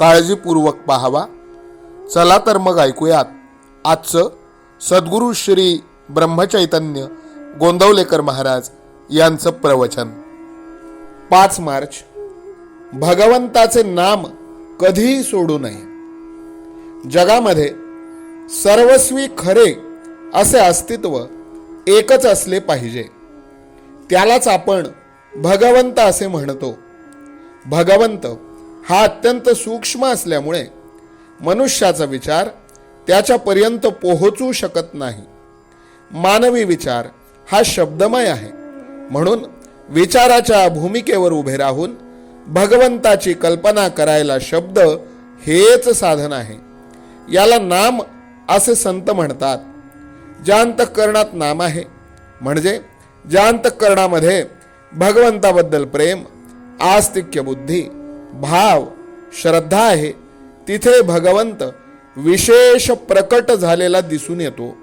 काळजीपूर्वक पाहावा. चला तर मग ऐकूयात. आजचं सद्गुरू श्री ब्रह्मचैतन्य गोंदवलेकर महाराज यांचं प्रवचन. पाच मार्च. भगवंताचे नाम कधीही सोडू नये. जगामध्ये सर्वस्वी खरे असे अस्तित्व एकच असले पाहिजे. त्यालाच आपण भगवंत असे म्हणतो. भगवंत हा अत्यंत सूक्ष्म असल्यामुळे मनुष्याचा विचार त्याच्यापर्यंत पोहोचू शकत नाही. मानवी विचार हा शब्दमय आहे. म्हणून विचाराच्या भूमिकेवर उभे राहून भगवंताची कल्पना करायला शब्द हेच साधन आहे. याला नाम असे संत म्हणतात. ज्या अंतःकरणात नाम आहे. म्हणजे ज्या अंतःकरणामध्ये भगवंताबद्दल प्रेम आस्तिक्य बुद्धी भाव श्रद्धा आहे तिथे भगवंत विशेष प्रकट झालेला दिसून येतो.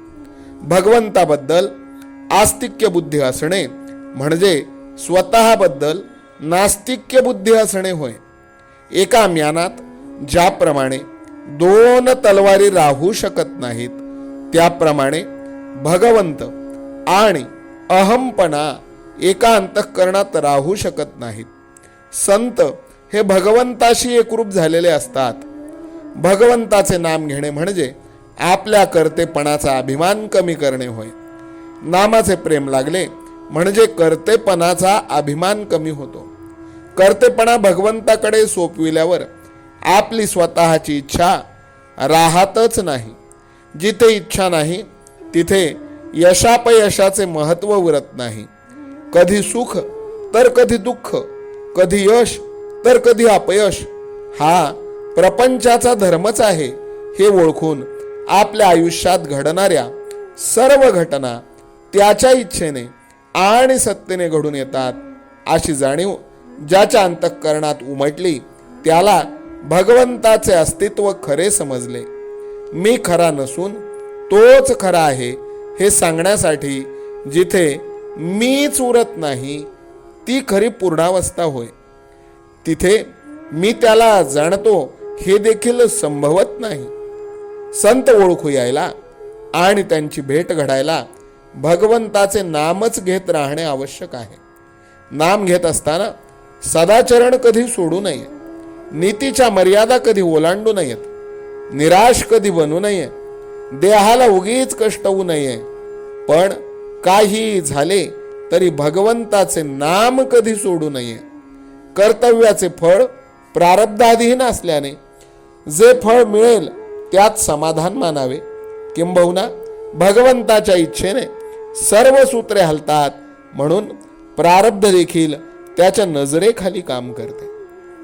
भगवंताबद्दल आस्तिक्य बुद्धी असणे म्हणजे स्वतःबद्दल नास्तिक्य बुद्धी असणे होय. एका म्यानात ज्याप्रमाणे दोन तलवारी राहू शकत नाहीत त्याप्रमाणे भगवंत आणि अहमपणा एका अंतःकरणात राहू शकत नाहीत. संत हे भगवंताशी एकरूप झालेले असतात. भगवंताचे नाम घेणे म्हणजे आपल्या कर्तेपणाचा अभिमान कमी करणे होय. नामाचे प्रेम लागले म्हणजे कर्तेपणाचा अभिमान कमी होतो. कर्तेपणा भगवंताकडे सोपविल्यावर आपली स्वतःची इच्छा राहतच नाही. जिथे इच्छा नाही तिथे यशापयशाचे महत्त्व उरत नाही. कधी सुख तर कधी दुःख कधी यश तर कधी अपयश? हा प्रपंचाचा धर्मच आहे हे ओळखून आपल्या आयुष्यात घडणाऱ्या सर्व घटना त्याच्या इच्छेने आणि सत्तेने घडून येतात अशी जाणीव ज्याच्या अंतःकरणात उमटली त्याला भगवंताचे अस्तित्व खरे समजले. मी खरा नसून तोच खरा आहे हे सांगण्यासाठी जिथे मीच उरत नाही ती खरी पूर्णावस्था होय. तिथे मी त्याला जाणतो हे देखील संभवत नाही. संत ओळखू यायला आणि त्यांची भेट घडायला भगवंताचे नामच घेत राहणे आवश्यक आहे. नाम घेत असताना सदाचरण कधी सोडू नये नीतीच्या मर्यादा कधी ओलांडू नयेत निराश कधी बनू नये देहाला उगीच कष्ट होऊ नये. पण काही झाले तरी भगवंताचे नाम कधी सोडू नये. कर्तव्याचे फळ प्रारब्धाधीन असल्याने जे फळ मिळेल त्यात समाधान मानावे. किंबहुना भगवंताच्या इच्छेने सर्व सूत्रे हलतात म्हणून प्रारब्ध देखील त्याच्या नजरेखाली काम करते.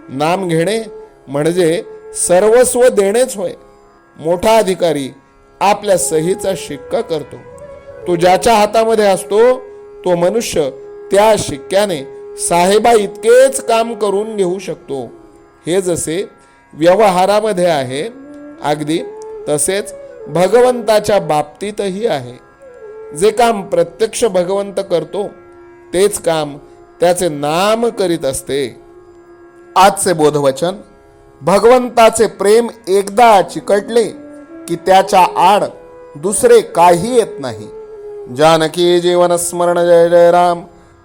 नाम घेणे म्हणजे सर्वस्व देणेच होय. मोठा अधिकारी आपल्या सहीचा शिक्का करतो. तो ज्याच्या हातामध्ये असतो तो मनुष्य त्या शिक्क्याने साहेबा इतकेच काम करून घेऊ शकतो. हे जसे व्यवहारामध्ये आहे अगदी तसेच भगवंताच्या बाबतीतही आहे. जे काम प्रत्यक्ष भगवंत करतो तेच काम त्याचे नाम करीत असते. आजचे बोधवचन भगवंताचे प्रेम एकदा चिकटले की त्याच्या आड दुसरे काही येत नाही. जानकी जीवन स्मरण जय जय राम.